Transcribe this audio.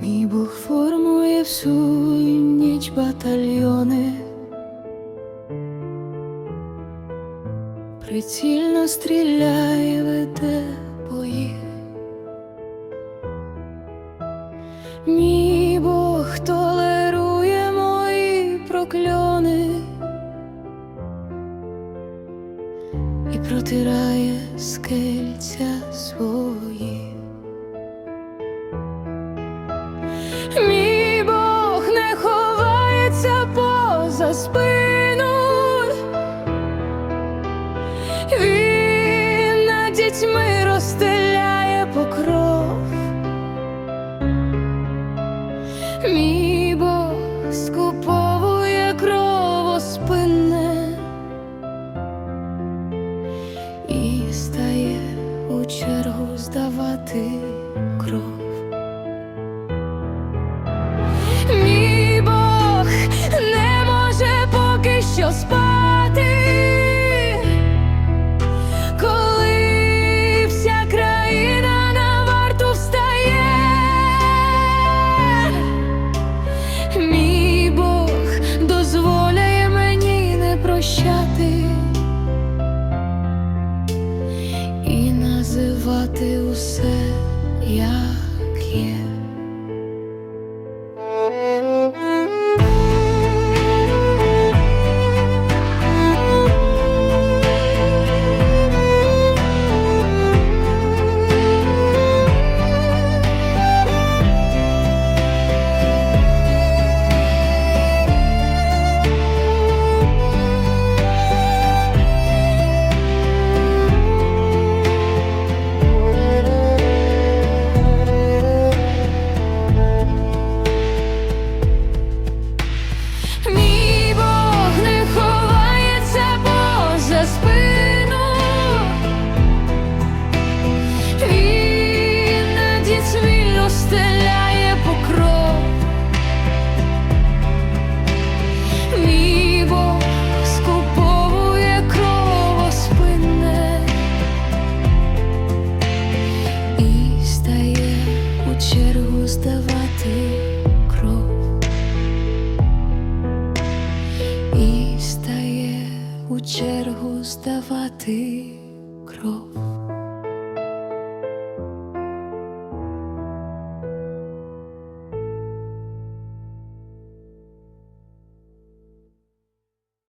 Мій Бог формує всю ніч прицільно стріляє, веде бої. Мій Бог толерує мої прокльони. протирає скельця. і стає у чергу здавати кров. Ховати усе як є. здавати кров.